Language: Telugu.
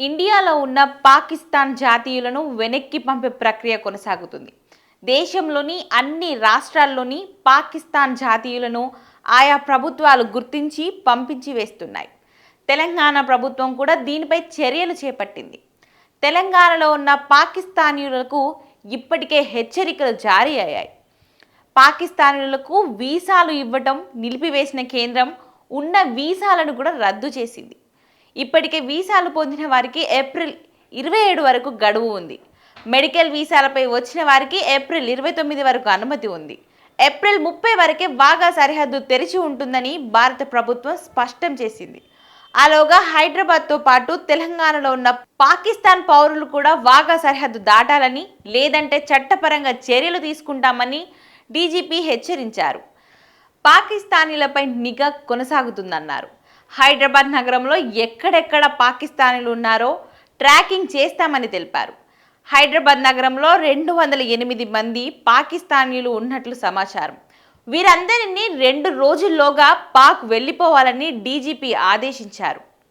ఇండియాలో ఉన్న పాకిస్తాన్ జాతీయులను వెనక్కి పంపే ప్రక్రియ కొనసాగుతుంది. దేశంలోని అన్ని రాష్ట్రాల్లోని పాకిస్తాన్ జాతీయులను ఆయా ప్రభుత్వాలు గుర్తించి పంపించి వేస్తున్నాయి. తెలంగాణ ప్రభుత్వం కూడా దీనిపై చర్యలు చేపట్టింది. తెలంగాణలో ఉన్న పాకిస్తానీయులకు ఇప్పటికే హెచ్చరికలు జారీ అయ్యాయి. పాకిస్తానీయులకు వీసాలు ఇవ్వటం నిలిపివేసిన కేంద్రం ఉన్న వీసాలను కూడా రద్దు చేసింది. ఇప్పటికే వీసాలు పొందిన వారికి ఏప్రిల్ ఇరవై ఏడు వరకు గడువు ఉంది. మెడికల్ వీసాలపై వచ్చిన వారికి ఏప్రిల్ ఇరవై తొమ్మిది వరకు అనుమతి ఉంది. ఏప్రిల్ ముప్పై వరకే వాగా సరిహద్దు తెరిచి ఉంటుందని భారత ప్రభుత్వం స్పష్టం చేసింది. ఆలోగా హైదరాబాద్తో పాటు తెలంగాణలో ఉన్న పాకిస్తాన్ పౌరులు కూడా వాగా సరిహద్దు దాటాలని లేదంటే చట్టపరంగా చర్యలు తీసుకుంటామని డీజీపీ హెచ్చరించారు. పాకిస్తానీలపై నిఘా కొనసాగుతుందన్నారు. హైదరాబాద్ నగరంలో ఎక్కడెక్కడ పాకిస్తానీలు ఉన్నారో ట్రాకింగ్ చేస్తామని తెలిపారు. హైదరాబాద్ నగరంలో రెండు వందల ఎనిమిది మంది పాకిస్తానీలు ఉన్నట్లు సమాచారం. వీరందరినీ రెండు రోజుల్లోగా పాక్ వెళ్ళిపోవాలని డీజీపీ ఆదేశించారు.